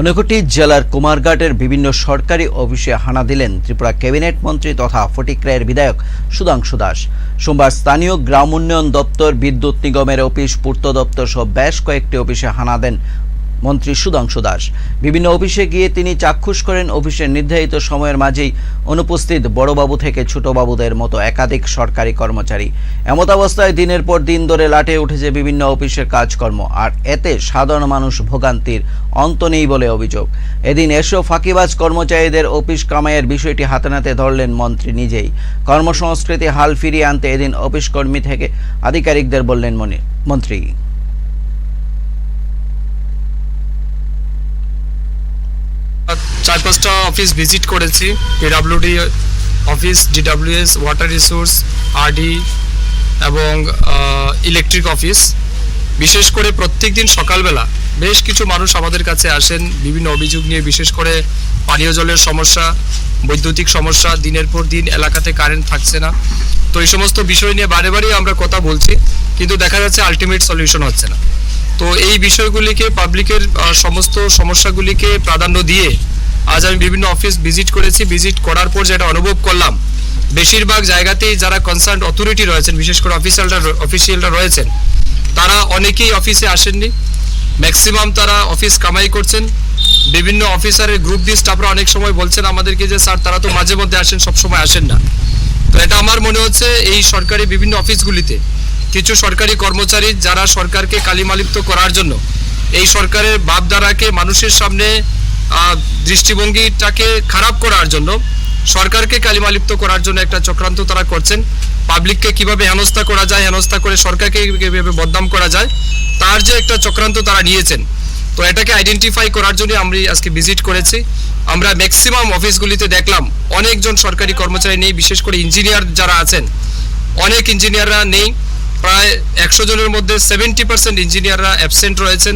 ঊনকোটি জেলার কুমারঘাটের বিভিন্ন সরকারি অফিসে হানা দিলেন ত্রিপুরা ক্যাবিনেট মন্ত্রী তথা ফটিক্রায়ের বিধায়ক সুধাংশু দাস। সোমবার স্থানীয় গ্রাম উন্নয়ন দপ্তর বিদ্যুৎ নিগমের অফিস, পূর্ত দপ্তর সহ বেশ কয়েকটি অফিসে হানা দেন মন্ত্রী সুধাংশু দাস। বিভিন্ন অফিসে গিয়ে তিনি চাক্ষুষ করেন অফিসের নির্ধারিত সময়ের মাঝেই অনুপস্থিত বড়বাবু থেকে ছোটবাবুদের মতো একাধিক সরকারি কর্মচারী। এমত অবস্থায় দিনের পর দিন ধরে লাটে উঠেছে বিভিন্ন অফিসের কাজকর্ম, আর এতে সাধারণ মানুষ ভোগান্তির অন্ত নেই বলে অভিযোগ। এদিন এসো ফাঁকিবাজ কর্মচারীদের অফিস কামাইয়ের বিষয়টি হাতে নাতে ধরলেন মন্ত্রী নিজেই। কর্মসংস্কৃতি হাল ফিরিয়ে আনতে এদিন অফিস কর্মী থেকে আধিকারিকদের বললেন মনি- মন্ত্রী চার পাঁচটা অফিস ভিজিট করেছি। PWD office DWS water resource RD এবং ইলেকট্রিক অফিস বিশেষ করে প্রত্যেক দিন সকালবেলা বেশ কিছু মানুষ আমাদের কাছে আসেন। বিভিন্ন অভিযোগ নিয়ে বিশেষ করে পানীয় জলের সমস্যা, বৈদ্যুতিক সমস্যা, দিনের পর দিন এলাকাতে কারেন্ট থাকছে না। তো এই সমস্ত বিষয় নিয়ে বারে বারেই আমরা কথা বলছি, কিন্তু দেখা যাচ্ছে আলটিমেট সলিউশন হচ্ছে না। তো এই বিষয়গুলিকে পাবলিকের সমস্ত সমস্যাগুলিকে প্রাধান্য দিয়ে আজ আমি বিভিন্ন অফিস ভিজিট করেছি। ভিজিট করার পর যেটা অনুভব করলাম, বেশিরভাগ জায়গাতেই যারা কনসার্ন অথরিটি রয়েছেন, বিশেষ করে অফিসিয়ালরা অফিসিয়ালরা রয়েছেন, তারা অনেকেই অফিসে আসেননি। ম্যাক্সিমাম তারা অফিস কামাই করছেন। বিভিন্ন অফিসারের গ্রুপ দিয়ে স্টাফরা অনেক সময় বলছেন আমাদেরকে যে, স্যার, তারা তো মাঝে মধ্যে আসেন সব সময় আসেন না। তো এটা আমার মনে হচ্ছে এই সরকারি বিভিন্ন অফিসগুলিতে কিছু সরকারি কর্মচারী যারা সরকারকে কালিমালিপ্ত করার জন্য, এই সরকারের ভাবধারাকে মানুষের সামনে দৃষ্টিভঙ্গিটাকে খারাপ করার জন্য, সরকারকে কালিমালিপ্ত করার জন্য একটা চক্রান্ত তারা করছেন। পাবলিককে কীভাবে হেনস্থা করা যায়, হেনস্থা করে সরকারকে কীভাবে বদনাম করা যায়, তার যে একটা চক্রান্ত তারা নিয়েছেন। তো এটাকে আইডেন্টিফাই করার জন্য আমরা আজকে ভিজিট করেছি। আমরা ম্যাক্সিমাম অফিসগুলিতে দেখলাম, অনেকজন সরকারি কর্মচারী নেই, বিশেষ করে ইঞ্জিনিয়ার যারা আছেন। অনেক ইঞ্জিনিয়াররা নেই, প্রায় একশো জনের মধ্যে সেভেন্টি পার্সেন্ট ইঞ্জিনিয়াররা অ্যাবসেন্ট রয়েছেন।